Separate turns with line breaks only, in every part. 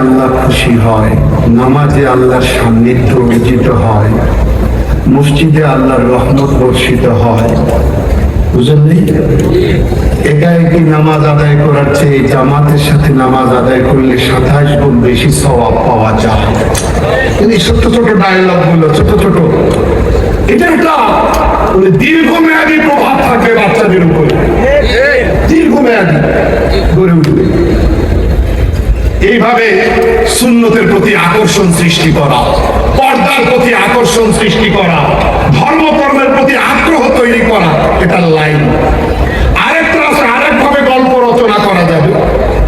আল্লাহ খুশি হয়, নামাজে আল্লাহর সান্নিধ্য অর্জিত হয়, মসজিদে আল্লাহর রহমত বর্ষিত হয়। নামাজ আদায় করার চেয়ে জামাতের সাথে নামাজ আদায় করলে সাতাশ গুণ বেশি সওয়াব পাওয়া যায়। ছোট ছোট ডায়লগগুলো ছোট ছোট। এটা একটা মানে দীর্ঘমেয়াদী প্রভাব থাকবে বাচ্চাদের উপরে। দীর্ঘমেয়াদী গড়ে উঠবে। এইভাবে সুন্নতের প্রতি আকর্ষণ সৃষ্টি করা, পর্দার প্রতি আকর্ষণ সৃষ্টি করা, ধর্মকর্মের প্রতি আগ্রহ তৈরি করা, এটা লাইন আরেকটা আছে আরেকভাবে গল্প রচনা করা যাবে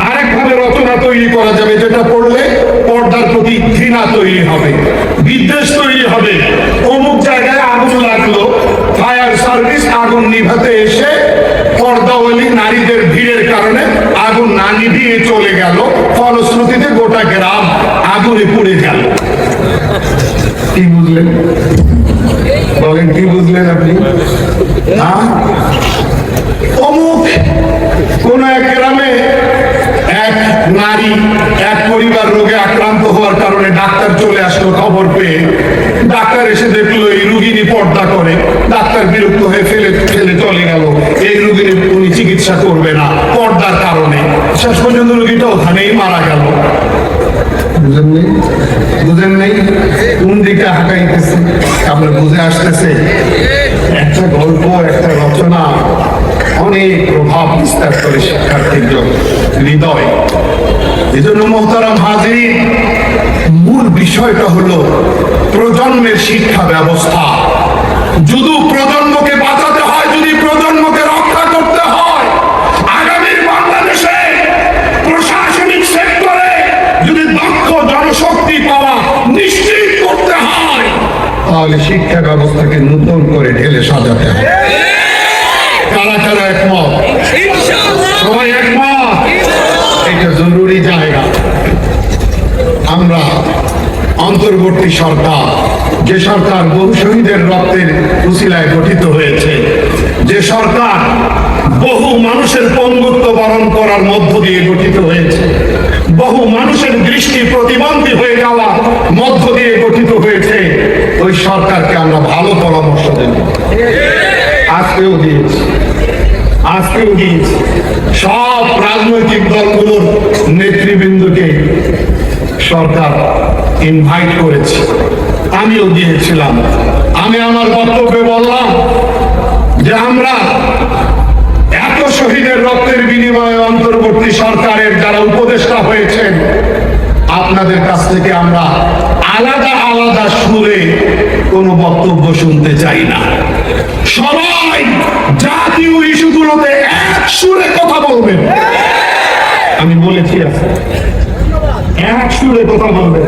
আরেকভাবে রচনা তৈরি করা যাবে যেটা পড়লে পর্দার প্রতি ঘৃণা তৈরি হবে বিদ্বেষ তৈরি হবে অমুক জায়গায় আগুন লাগল ফায়ার সার্ভিস আগুন নিভাতে এসে পর্দাওয়ালি নারীদের ভিড়ের কারণে আগুন না নিভিয়ে চলে গেল ফলশ্রুতিতে গোটা গ্রাম আগুনে পুড়ে গেল কি বুঝলেন? বলেন, কি বুঝলেন আপনি? হ্যাঁ? অমুক কোন এক গ্রামে এক নারী এক পরিবার রোগে আক্রান্ত হওয়ার কারণে ডাক্তার চলে আসলো খবর পেয়ে। ডাক্তার এসে দেখল এই রুগিনী পর্দা করে। ডাক্তার বিরক্ত হয়ে ফেলে ফেলে চলে গেল। এই রুগিনী উনি চিকিৎসা করবে না, পর্দার কারণে। শেষ পর্যন্ত রুগীটা ওখানেই মারা গেল। বুঝেন নেই বুঝেন নেই কোন দিকে হাঁকাইতেছে আপনার বুঝে আসতেছে। একটা গল্প, একটা রচনা, অনেক প্রভাব বিস্তার করে শিক্ষার্থীর হৃদয়। এই জন্য মোহতারাম হাজির, মূল বিষয়টা হলো প্রজন্মের শিক্ষা ব্যবস্থা। যদি প্রজন্মকে বাঁচাতে তাহলে শিক্ষা ব্যবস্থাকে নতুন করে ঢেলে সাজাতে হবে। কারা কারা একমত? সবাই একমত? এটা জরুরি জায়গা। আমরা অন্তর্বর্তী সরকার, যে সরকার বহু শহীদের রক্তের উসিলায় গঠিত হয়েছে, যে সরকার বহু মানুষের পঙ্গুত্ব বরণ করার মধ্য দিয়ে গঠিত হয়েছে, বহু মানুষের দৃষ্টি প্রতিবন্ধী হয়ে যাওয়া মধ্য দিয়ে গঠিত হয়েছে ওই সরকারকে আমরা ভালো পরামর্শ দেব। আজকেও দিয়েছি। আজকেও দিয়েছি। সব রাজনৈতিক দলগুলোর নেতৃবৃন্দকে সরকার ইনভাইট করেছে। আমিও দিয়েছিলাম। আমি আমার বক্তব্যে বললাম যে আমরা এত শহীদের রক্তের বিনিময়ে অন্তর্বর্তী সরকারের যারা উপদেষ্টা হয়েছেন আপনাদের কাছ থেকে আমরা আলাদা আলাদা সুরে কোনো বক্তব্য শুনতে চাই না। সবাই জাতীয় ইস্যুগুলোতে এক সুরে কথা বলবেন। আমি বলেছি আছে এক সুরে কথা বলবেন।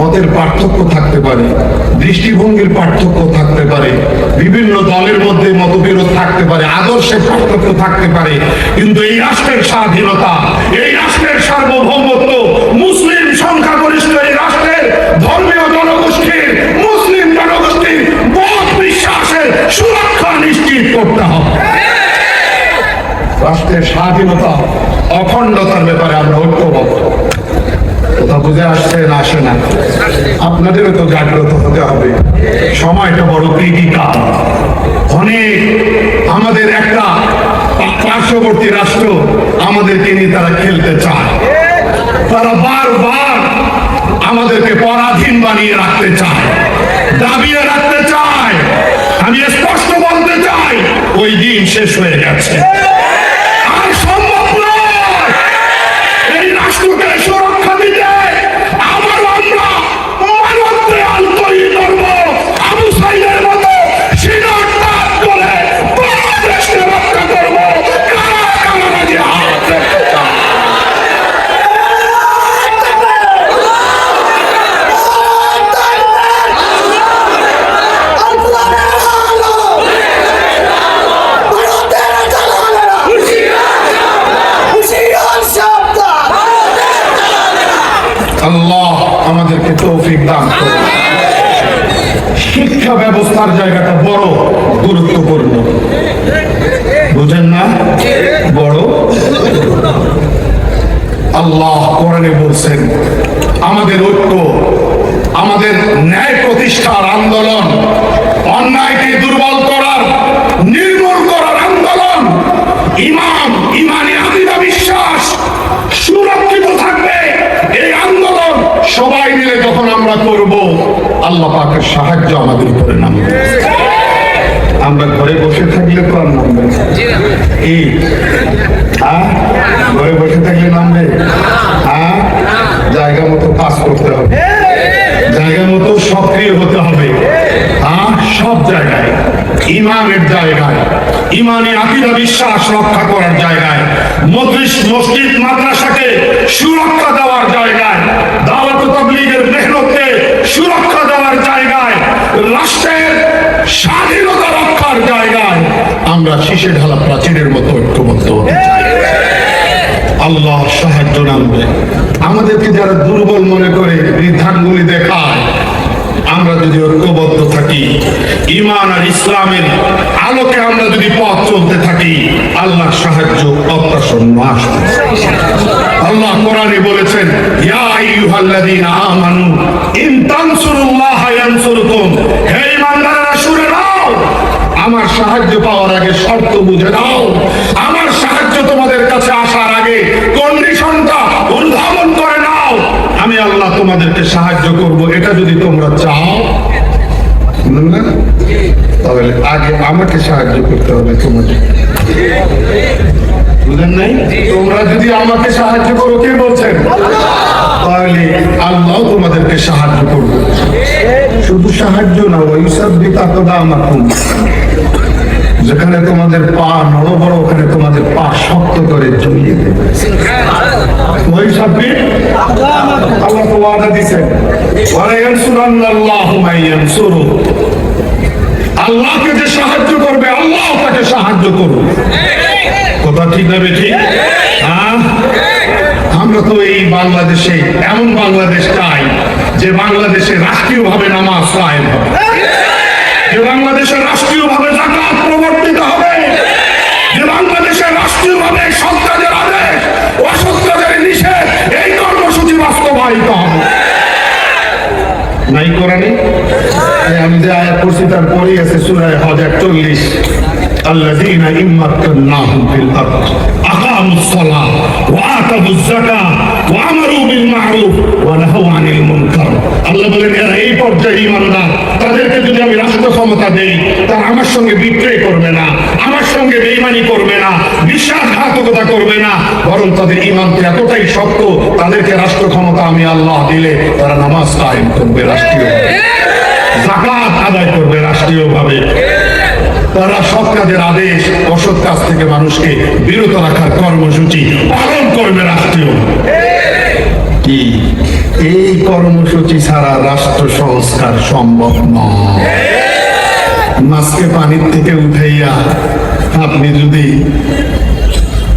মতের পার্থক্য থাকতে পারে, দৃষ্টিভঙ্গির পার্থক্য থাকতে পারে, বিভিন্ন দলের মধ্যে মতবিরোধ থাকতে পারে, আদর্শের পার্থক্য থাকতে পারে, কিন্তু এই রাষ্ট্রের স্বাধীনতা, এই রাষ্ট্রের সার্বভৌমত্ব স্বাধীনতা অখণ্ডতার ব্যাপারে আমরা ঐক্যবদ্ধ। বুঝে আসে না? আপনাদেরও তো জাগ্রত হতে হবে। সময়টা বড় অনেক আমাদের একটা পার্শ্ববর্তী রাষ্ট্র আমাদেরকে নিয়ে তারা খেলতে চায়। তারা বারবার আমাদেরকে পরাধীন বানিয়ে রাখতে চায়। দাবিয়ে রাখতে চায়। আমি স্পষ্ট বলতে চাই, ওই দিন শেষ হয়ে গেছে। ব্যবস্থার জায়গাটা বড়, গুরুত্বপূর্ণ। বুঝেন না? বড়। আল্লাহ কোরআনে বলছেন, আমাদের ঐক্য, আমাদের ন্যায় প্রতিষ্ঠার আন্দোলন, অন্যায়কে দুর্বল করার, নির্মূল করার আন্দোলন, ইমাম, ইমানি আকিদা বিশ্বাস সুরক্ষিত থাকবে এই আন্দোলন সবাই মিলে যখন আমরা করব আল্লাহ পাকের সাহায্য আমাদের উপরে নামবে আমরা ঘরে বসে থাকলে তো আর নামবে। কি? ঘরে বসে থাকলে নামবে? হ্যাঁ জায়গা মতো কাজ করতে হবে। জায়গা মতো সক্রিয় হতে হবে। হ্যাঁ সব জায়গায়। ইমানের জায়গায়। ইমানি আকিদা বিশ্বাস রক্ষা করার জায়গায়। মসজিদ মসজিদ, মাদ্রাসাকে সুরক্ষা দেওয়ার জায়গায়। দাওয়াত তাবলীগের মেহনতকে সুরক্ষা দেওয়ার জায়গায়। রাষ্ট্রের স্বাধীনতা রক্ষার জায়গায়। আমরা শীষে ঢালা প্রাচীরের মতো ঐক্যবদ্ধ আল্লাহ সাহায্য নামবে। আমাদেরকে যারা দুর্বল মনে করে, বিধানগুলি দেখায় আমরা যদি ঐক্যবদ্ধ থাকি ইমান আর ইসলামের আলোকে আমরা যদি পথ চলতে থাকি, আল্লাহ সাহায্য অপ্রাসন্ন আসবে। আল্লাহ কোরআনে বলেছেন আমার সাহায্য পাওয়ার আগে শর্ত বুঝে নাও। সাহায্য করব এটা যদি তোমরা চাও। না? তাহলে আগে আমাকে সাহায্য করতে হবে তোমাদের। বুঝলেন নাই? তোমরা যদি আমাকে সাহায্য করো কে বলছেন? তাহলে আল্লাহ তোমাদেরকে সাহায্য করবে। শুধু সাহায্য না ওই যেখানে তোমাদের পা নড় বড় ওখানে তোমাদের পা শক্ত করে জড়িয়ে দেবে। ওই ওয়াদা দিছেন। আল্লাহকে যে সাহায্য করবে, আল্লাহ তাকে সাহায্য করবে কথা ঠিক হবে ঠিক হ্যাঁ? আমরা তো এই বাংলাদেশে, এমন বাংলাদেশ চাই যে বাংলাদেশে রাষ্ট্রীয়ভাবে নামাজ কায়েম হবে। যে বাংলাদেশে রাষ্ট্রীয়ভাবে জাকাত প্রবর্তিত হবে। যে বাংলাদেশে রাষ্ট্রীয়ভাবে সন্তানের আদেশ বাস্তবায়িত হবে নাই কোরআনে এই আমি যে আয়াত পড়ছি তার পরেই আছে সূরায়ে হজ 41 الذين إن مكناهم في الأرض أقاموا الصلاة وآتوا الزكاة وأمروا بالمعروف ونهوا عن المنكر আল্লাহ বলেন এরা এই পর্যায়ে ইমানদার তাদেরকে যদি আমি রাষ্ট্র ক্ষমতা দেই তারা আমার সঙ্গে বিক্রয় করবে না আমার সঙ্গে বেইমানি করবে না, বিশ্বাসঘাতকতা করবে না, বরং তাদের ইমানকে এতটাই শক্ত, তাদেরকে রাষ্ট্র ক্ষমতা আমি আল্লাহ দিলে তারা নামাজ কায়েম করবে রাষ্ট্রীয় জাকাত আদায় করবে রাষ্ট্রীয়ভাবে। তারা সৎ কাজের আদেশ, অসৎ কাজ থেকে মানুষকে বিরত রাখার কর্মসূচি পালন করবে রাষ্ট্রীয় কি? এই কর্মসূচি ছাড়া রাষ্ট্র সংস্কার সম্ভব নয়। মাছকে পানির থেকে উঠাইয়া আপনি যদি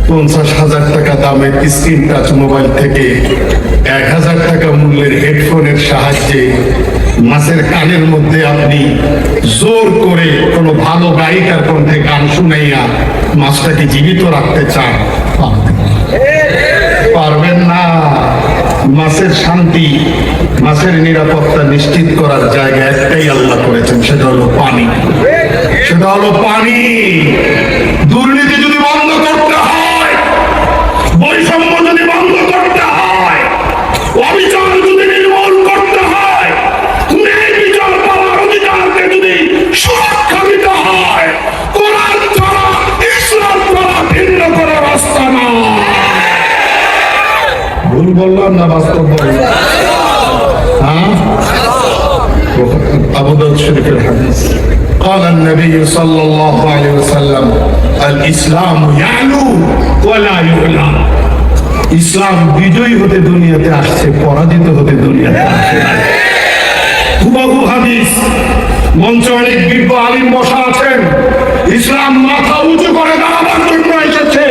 পঞ্চাশ হাজার টাকা দামের স্ক্রিন টাচ মোবাইল থেকে এক হাজার টাকা মূল্যের হেডফোনের সাহায্যে মাছের কানের মধ্যে আপনি জোর করে কোনো ভালো গায়িকার কণ্ঠে গান শুনাইয়া মাছটাকে জীবিত রাখতে চান, পারবেন না। মাছের শান্তি মাছের নিরাপত্তা নিশ্চিত করার জায়গা একটাই আল্লাহ করেছেন, সেটা হলো পানি। সেটা হলো পানি। দুর্নীতি যদি বন্ধ করতে হয়, বৈষম্য যদি বন্ধ করতে হয়, অবিচার যদি নির্মূল করতে হয় বিচার পাওয়ার অধিকারকে যদি সুরক্ষা দিতে হয়, কোরআন ইসলাম ভিন্ন করার রাস্তা ভুল বললাম না, বাস্তব বললাম হ্যাঁ أبو داود شريف الحديث قال النبي صلى الله عليه وسلم الإسلام يعلو ولا يعلى ইসলাম বিজয়ী হতে দুনিয়াতে আসছে পরাজিত হতে দুনিয়াতে আসে নাই। হুবাহু হাদিস মঞ্চে অনেক বিজ্ঞ আলিম বসা আছেন ইসলাম মাথা উঁচু করে দাঁড়াবার জন্য এসেছে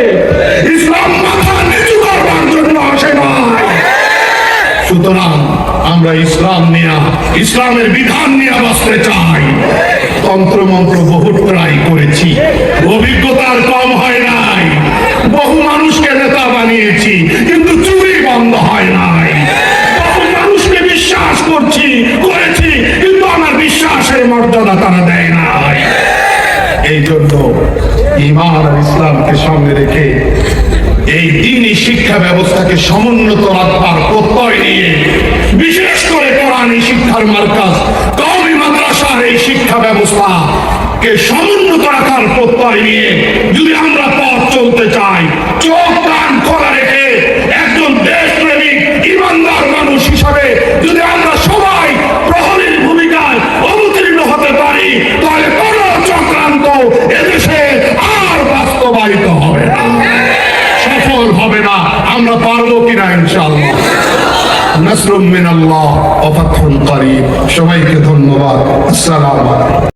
ইসলাম মাথা নিচু করবার জন্য আসে নাই সুতরাং আমরা ইসলাম নিয়া, ইসলামের বিধান নিয়ে বাঁচতে চাই। তন্ত্রমন্ত্র বহু ট্রাই করেছি, অভিজ্ঞতার কম হয় নাই। বহু মানুষকে নেতা বানিয়েছি, কিন্তু চুরি বন্ধ হয় নাই। বহু মানুষকে বিশ্বাস করছি, করেছি, কিন্তু আমার বিশ্বাসের মর্যাদা তারা দেয় নাই। এই জন্য ইমান আর ইসলামকে সঙ্গে রেখে এই দিনই শিক্ষা ব্যবস্থাকে সমুন্নত রাখবার প্রত্যয় নিয়ে, বিশেষ করে কোরআনী শিক্ষার মার্কাজ কমি মাদ্রাসার এই শিক্ষা ব্যবস্থা কে সমুন্নত রাখার প্রত্যয় নিয়ে যদি আমরা পথ চলতে চাই, চোখ মিনাল্লাহ ওয়া সবাইকে ধন্যবাদ। আসসালাম